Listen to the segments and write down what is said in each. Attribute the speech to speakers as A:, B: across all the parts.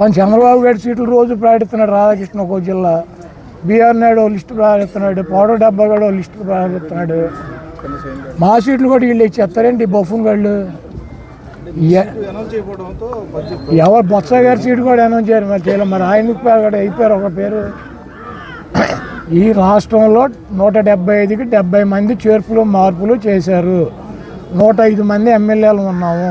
A: మన చంద్రబాబు గారి సీట్లు రోజు ప్రకటిస్తున్నాడు రాధాకృష్ణ ఒక జిల్లా. బీఆర్ నాయుడు లిస్టు ప్రకటిస్తున్నాడు. పౌడర్ డబ్బా గడు లిస్టు ప్రకటిస్తున్నాడు. మా సీట్లు కూడా వీళ్ళు ఇచ్చేస్తారేంటి బొఫున్ గళ్ళు? ఎవరు బొత్స గారి సీటు కూడా అనౌన్స్ చేయరు మరి చేయలేదు మరి ఆయనకు అయిపోయారు ఒక పేరు. ఈ రాష్ట్రంలో నూట డెబ్బై ఐదుకి డెబ్బై మంది చేర్పులు మార్పులు చేశారు. నూట ఐదు మంది ఎమ్మెల్యేలు ఉన్నాము.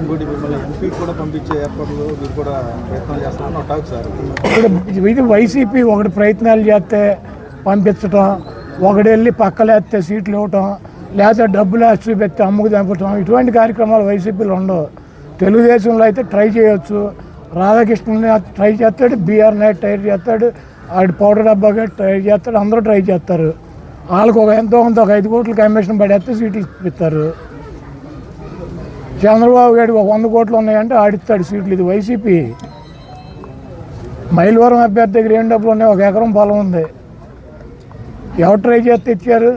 B: ఇంకోటి మిమ్మల్ని ఎంపీ కూడా పంపించే ఏర్పాట్లు మీరు కూడా ప్రయత్నాలు చేస్తున్నారని టాక్ సార్.
A: ఇప్పుడు ఇది వైసీపీ ఒకటి ప్రయత్నాలు చేస్తే పంపించటం ఒకటి వెళ్ళి పక్కలేస్తే సీట్లు ఇవ్వటం లేకపోతే డబ్బులు చూపెత్తే అమ్ముకు చంపటం ఇటువంటి కార్యక్రమాలు వైసీపీలో ఉండవు. తెలుగుదేశంలో అయితే ట్రై చేయొచ్చు. రాధాకృష్ణన్ ట్రై చేస్తాడు బీఆర్ నాయుడు ట్రై చేస్తాడు ఆడి పౌడర్ డబ్బాగా ట్రై చేస్తాడు అందరూ ట్రై చేస్తారు. వాళ్ళకి ఒక ఎంతో కొంత ఒక ఐదు కోట్ల కమిషన్ పడేస్తే సీట్లు ఇస్తారు చంద్రబాబు గారికి ఒక వంద కోట్లు ఉన్నాయంటే ఆడిస్తాడు సీట్లు. ఇది వైసీపీ. మైలవరం అభ్యర్థి దగ్గర ఏం డబ్బులు ఉన్నాయి? ఒక ఎకరం పొలం ఉంది. ఎవరు ట్రై చేస్తే ఇచ్చారు?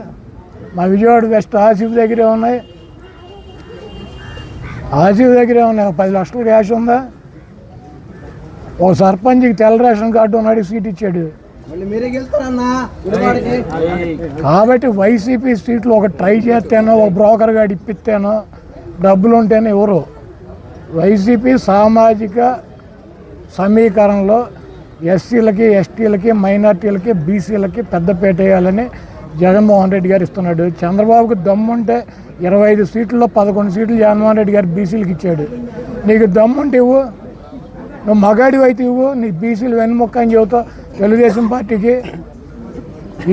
A: మా విజయవాడ వెస్ట్ ఆసిఫ్ దగ్గరే ఉన్నాయి. ఆసిఫ్ దగ్గరే ఉన్నాయి. ఒక పది లక్షల క్యాష్ ఉందా? ఒక సర్పంచ్కి తెల్ల రేషన్ కార్డు ఉన్నాడు సీట్ ఇచ్చాడు. కాబట్టి వైసీపీ సీట్లు ఒక ట్రై చేస్తేనో ఒక బ్రోకర్ గాడు ఇప్పిస్తేనో డబ్బులు ఉంటేనే ఎవరు? వైసీపీ సామాజిక సమీకరణలో ఎస్సీలకి ఎస్టీలకి మైనార్టీలకి బీసీలకి పెద్దపేట వేయాలని జగన్మోహన్ రెడ్డి గారు ఇస్తున్నాడు. చంద్రబాబుకి దమ్ముంటే ఇరవై ఐదు సీట్లలో పదకొండు సీట్లు జగన్మోహన్ రెడ్డి గారు బీసీలకు ఇచ్చాడు. నీకు దమ్ముంటే ఇవ్వు. నువ్వు మగాడివి అయితే ఇవ్వు. నీకు బీసీలు వెన్నుముక్క అని చెబుతావు తెలుగుదేశం పార్టీకి.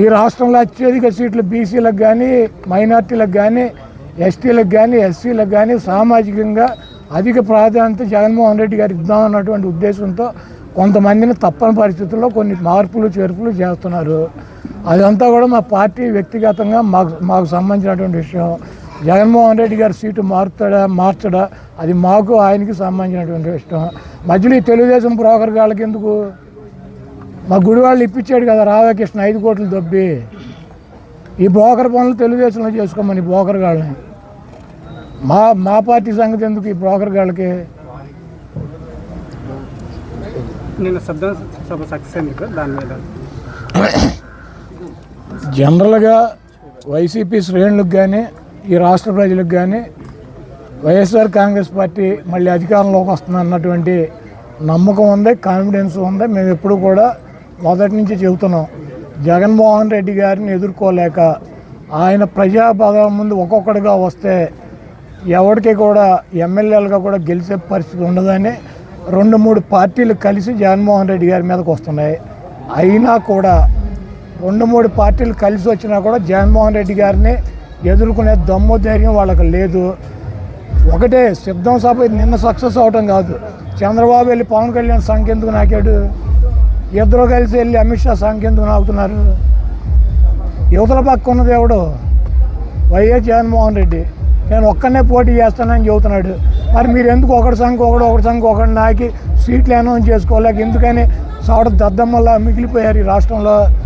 A: ఈ రాష్ట్రంలో అత్యధిక సీట్లు బీసీలకు కానీ మైనార్టీలకు కానీ ఎస్టీలకు కానీ ఎస్సీలకు కానీ సామాజికంగా అధిక ప్రాధాన్యత జగన్మోహన్ రెడ్డి గారికి ఇద్దామన్నటువంటి ఉద్దేశంతో కొంతమందిని తప్పని పరిస్థితుల్లో కొన్ని మార్పులు చేర్పులు చేస్తున్నారు. అదంతా కూడా మా పార్టీ వ్యక్తిగతంగా మాకు మాకు సంబంధించినటువంటి విషయం. జగన్మోహన్ రెడ్డి గారి సీటు మారుతాడా మార్చడా అది మాకు ఆయనకి సంబంధించినటువంటి విషయం. మధ్యలో ఈ తెలుగుదేశం బ్రోకర్ గాళ్ళకి ఎందుకు? మా గుడి వాళ్ళు ఇప్పించాడు కదా రాధాకృష్ణ ఐదు కోట్లు దొబ్బి. ఈ బ్రోకర్ పనులు తెలుగుదేశంలో చేసుకోమని బ్రోకర్ గాళ్ళని. మా మా పార్టీ సంగతి ఎందుకు ఈ బ్రోకర్ గాళ్ళకి? జనరల్గా వైసీపీ శ్రేణులకు కానీ ఈ రాష్ట్ర ప్రజలకు కానీ వైఎస్ఆర్ కాంగ్రెస్ పార్టీ మళ్ళీ అధికారంలోకి వస్తుంది అన్నటువంటి నమ్మకం ఉంది కాన్ఫిడెన్స్ ఉంది. మేము ఎప్పుడు కూడా మొదటి నుంచి చెబుతున్నాం జగన్మోహన్ రెడ్డి గారిని ఎదుర్కోలేక ఆయన ప్రజాపదం ముందు ఒక్కొక్కడిగా వస్తే ఎవరికి కూడా ఎమ్మెల్యేలుగా కూడా గెలిచే పరిస్థితి ఉండదని రెండు మూడు పార్టీలు కలిసి జగన్మోహన్ రెడ్డి గారి మీదకి వస్తున్నాయి. అయినా కూడా రెండు మూడు పార్టీలు కలిసి వచ్చినా కూడా జగన్మోహన్ రెడ్డి గారిని ఎదుర్కొనే దమ్ము ధైర్యం వాళ్ళకి లేదు. ఒకటే సిద్ధం సభ నిన్న సక్సెస్ అవటం కాదు. చంద్రబాబు వెళ్ళి పవన్ కళ్యాణ్ సంఖ్య నాకాడు? ఇద్దరు కలిసి వెళ్ళి అమిత్ షా సంఖ్య నాకుతున్నారు? యువతల పక్క ఉన్నది ఎవడు? Y S Jaganmohan Reddy. నేను ఒక్కనే పోటీ చేస్తానని చెబుతున్నాడు. మరి మీరు ఎందుకు ఒకటి సంఘం ఒకడు ఒకటి సంఘం ఒకటి నాకి సీట్లు అనౌన్స్ చేసుకోలేక ఎందుకని సవడ దద్దమ్మల్లా మిగిలిపోయారు ఈ రాష్ట్రంలో?